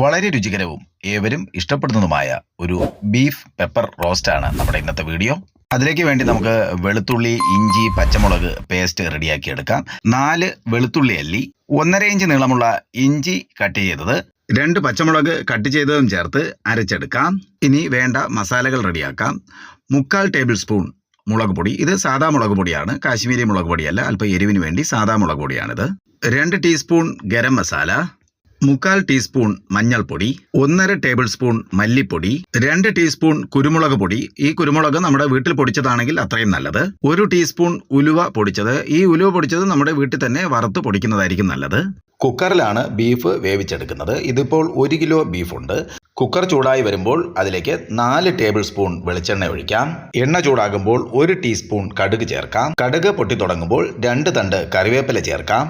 വളരെ രുചികരവും ഏവരും ഇഷ്ടപ്പെടുന്നതുമായ ഒരു ബീഫ് പെപ്പർ റോസ്റ്റാണ് നമ്മുടെ ഇന്നത്തെ വീഡിയോ. അതിലേക്ക് വേണ്ടി നമുക്ക് വെളുത്തുള്ളി ഇഞ്ചി പച്ചമുളക് പേസ്റ്റ് റെഡിയാക്കി എടുക്കാം. നാല് വെളുത്തുള്ളി അല്ലി ഒന്നര ഇഞ്ച് നീളമുള്ള ഇഞ്ചി കട്ട് ചെയ്തത് രണ്ട് പച്ചമുളക് കട്ട് ചെയ്തതും ചേർത്ത് അരച്ചെടുക്കാം. ഇനി വേണ്ട മസാലകൾ റെഡിയാക്കാം. മുക്കാൽ ടേബിൾ സ്പൂൺ മുളക് പൊടി. ഇത് സാധാ മുളക് പൊടിയാണ്. കാശ്മീരി മുളക് പൊടിയല്ല അല്പം എരിവിന് വേണ്ടി സാധാ മുളക് പൊടിയാണിത്. രണ്ട് ടീസ്പൂൺ ഗരം മസാല. മുക്കാൽ ടീസ്പൂൺ മഞ്ഞൾപ്പൊടി ഒന്നര ടേബിൾ സ്പൂൺ മല്ലിപ്പൊടി രണ്ട് ടീസ്പൂൺ കുരുമുളക് പൊടി. ഈ കുരുമുളക് നമ്മുടെ വീട്ടിൽ പൊടിച്ചതാണെങ്കിൽ അത്രയും നല്ലത്. ഒരു ടീസ്പൂൺ ഉലുവ പൊടിച്ചത്. ഈ ഉലുവ പൊടിച്ചത് നമ്മുടെ വീട്ടിൽ തന്നെ വറുത്ത് പൊടിക്കുന്നതായിരിക്കും നല്ലത്. കുക്കറിലാണ് ബീഫ് വേവിച്ചെടുക്കുന്നത്. ഇതിപ്പോൾ ഒരു കിലോ ബീഫുണ്ട്. കുക്കർ ചൂടായി വരുമ്പോൾ അതിലേക്ക് നാല് ടേബിൾ സ്പൂൺ വെളിച്ചെണ്ണ ഒഴിക്കാം. എണ്ണ ചൂടാകുമ്പോൾ ഒരു ടീസ്പൂൺ കടുക് ചേർക്കാം. കടുക് പൊട്ടി തുടങ്ങുമ്പോൾ രണ്ട് തണ്ട് കറിവേപ്പില ചേർക്കാം.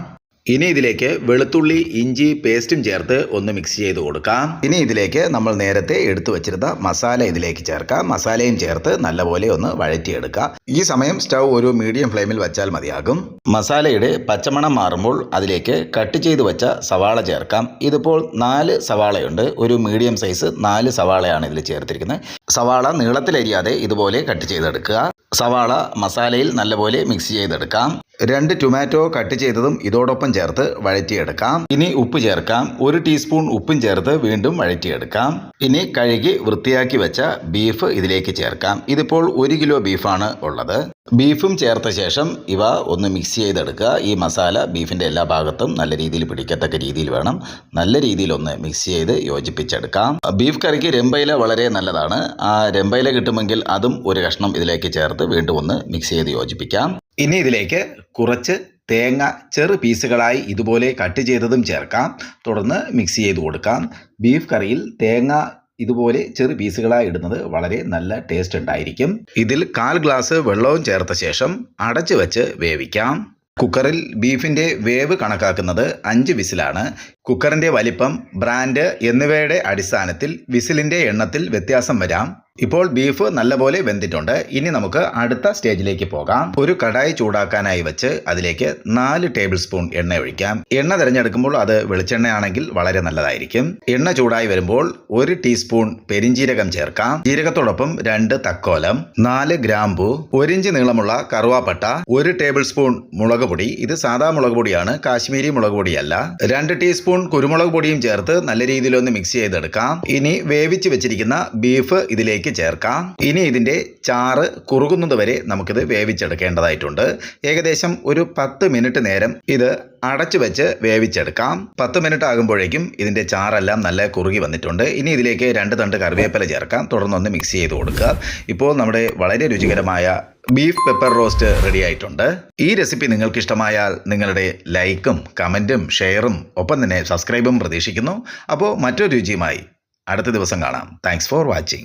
ഇനി ഇതിലേക്ക് വെളുത്തുള്ളി ഇഞ്ചി പേസ്റ്റും ചേർത്ത് ഒന്ന് മിക്സ് ചെയ്ത് കൊടുക്കാം. ഇനി ഇതിലേക്ക് നമ്മൾ നേരത്തെ എടുത്തു വച്ചിരുന്ന മസാല ഇതിലേക്ക് ചേർക്കാം. മസാലയും ചേർത്ത് നല്ലപോലെ ഒന്ന് വഴറ്റിയെടുക്കാം. ഈ സമയം സ്റ്റൗ ഒരു മീഡിയം ഫ്ലെയിമിൽ വെച്ചാൽ മതിയാകും. മസാലയുടെ പച്ചമണം മാറുമ്പോൾ അതിലേക്ക് കട്ട് ചെയ്ത് വെച്ച സവാള ചേർക്കാം. ഇതിപ്പോൾ നാല് സവാളയുണ്ട്. ഒരു മീഡിയം സൈസ് നാല് സവാളയാണ് ഇതിൽ ചേർത്തിരിക്കുന്നത്. സവാള നീളത്തിലരിയാതെ ഇതുപോലെ കട്ട് ചെയ്തെടുക്കുക. സവാള മസാലയിൽ നല്ലപോലെ മിക്സ് ചെയ്തെടുക്കാം. രണ്ട് ടൊമാറ്റോ കട്ട് ചെയ്തതും ഇതോടൊപ്പം ചേർത്ത് വഴറ്റിയെടുക്കാം. ഇനി ഉപ്പ് ചേർക്കാം. ഒരു ടീസ്പൂൺ ഉപ്പും ചേർത്ത് വീണ്ടും വഴറ്റിയെടുക്കാം. ഇനി കഴുകി വൃത്തിയാക്കി വെച്ച ബീഫ് ഇതിലേക്ക് ചേർക്കാം. ഇതിപ്പോൾ ഒരു കിലോ ബീഫാണ് ഉള്ളത്. ബീഫും ചേർത്ത ശേഷം ഇവ ഒന്ന് മിക്സ് ചെയ്തെടുക്കുക. ഈ മസാല ബീഫിന്റെ എല്ലാ ഭാഗത്തും നല്ല രീതിയിൽ പിടിക്കത്തക്ക രീതിയിൽ വേണം. നല്ല രീതിയിൽ ഒന്ന് മിക്സ് ചെയ്ത് യോജിപ്പിച്ചെടുക്കാം. ബീഫ് കറിക്ക് രമ്പയില വളരെ നല്ലതാണ്. ആ രമ്പയില കിട്ടുമെങ്കിൽ അതും ഒരു കഷ്ണം ഇതിലേക്ക് ചേർത്ത് വീണ്ടും ഒന്ന് മിക്സ് ചെയ്ത് യോജിപ്പിക്കാം. ഇനി ഇതിലേക്ക് കുറച്ച് തേങ്ങ ചെറു പീസുകളായി ഇതുപോലെ കട്ട് ചെയ്തതും ചേർക്കാം. തുടർന്ന് മിക്സ് ചെയ്ത് കൊടുക്കാം. ബീഫ് കറിയിൽ തേങ്ങ ഇതുപോലെ ചെറു പീസുകളായി ഇടുന്നത് വളരെ നല്ല ടേസ്റ്റ് ഉണ്ടായിരിക്കും. ഇതിൽ കാൽ ഗ്ലാസ് വെള്ളവും ചേർത്ത ശേഷം അടച്ചു വെച്ച് വേവിക്കാം. കുക്കറിൽ ബീഫിന്റെ വേവ് കണക്കാക്കുന്നത് അഞ്ച് വിസിലാണ്. കുക്കറിന്റെ വലിപ്പം ബ്രാൻഡ് എന്നിവയുടെ അടിസ്ഥാനത്തിൽ വിസിലിന്റെ എണ്ണത്തിൽ വ്യത്യാസം വരാം. ഇപ്പോൾ ബീഫ് നല്ലപോലെ വെന്തിട്ടുണ്ട്. ഇനി നമുക്ക് അടുത്ത സ്റ്റേജിലേക്ക് പോകാം. ഒരു കടായി ചൂടാക്കാനായി വെച്ച് അതിലേക്ക് നാല് ടേബിൾ സ്പൂൺ എണ്ണ ഒഴിക്കാം. എണ്ണ തിരഞ്ഞെടുക്കുമ്പോൾ അത് വെളിച്ചെണ്ണയാണെങ്കിൽ വളരെ നല്ലതായിരിക്കും. എണ്ണ ചൂടായി വരുമ്പോൾ ഒരു ടീസ്പൂൺ പെരിഞ്ജീരകം ചേർക്കാം. ജീരകത്തോടൊപ്പം രണ്ട് തക്കോലം നാല് ഗ്രാമ്പു ഒരിഞ്ച് നീളമുള്ള കറുവാപ്പട്ട ഒരു ടേബിൾ സ്പൂൺ മുളക് പൊടി. ഇത് സാധാ മുളക് പൊടിയാണ് കാശ്മീരി മുളക് പൊടിയല്ല. രണ്ട് ടീസ്പൂൺ കുരുമുളക് പൊടിയും ചേർത്ത് നല്ല രീതിയിലൊന്ന് മിക്സ് ചെയ്തെടുക്കാം. ഇനി വേവിച്ച് വെച്ചിരിക്കുന്ന ബീഫ് ഇതിലേക്ക് ചേർക്കാം. ഇനി ഇതിന്റെ ചാറ് കുറുകുന്നത് വരെ നമുക്കിത് വേവിച്ചെടുക്കേണ്ടതായിട്ടുണ്ട്. ഏകദേശം ഒരു പത്ത് മിനിറ്റ് നേരം ഇത് അടച്ചു വെച്ച് വേവിച്ചെടുക്കാം. പത്ത് മിനിറ്റ് ആകുമ്പോഴേക്കും ഇതിന്റെ ചാറെല്ലാം നല്ല കുറുകി വന്നിട്ടുണ്ട്. ഇനി ഇതിലേക്ക് രണ്ട് തണ്ട് കറിവേപ്പില ചേർക്കാം. തുടർന്നൊന്ന് മിക്സ് ചെയ്ത് കൊടുക്കുക. ഇപ്പോൾ നമ്മുടെ വളരെ രുചികരമായ ബീഫ് പെപ്പർ റോസ്റ്റ് റെഡി ആയിട്ടുണ്ട്. ഈ റെസിപ്പി നിങ്ങൾക്ക് ഇഷ്ടമായാൽ നിങ്ങളുടെ ലൈക്കും കമന്റും ഷെയറും ഒപ്പം തന്നെ സബ്സ്ക്രൈബും പ്രതീക്ഷിക്കുന്നു. അപ്പോൾ മറ്റൊരു രുചിയുമായി അടുത്ത ദിവസം കാണാം. Thanks for watching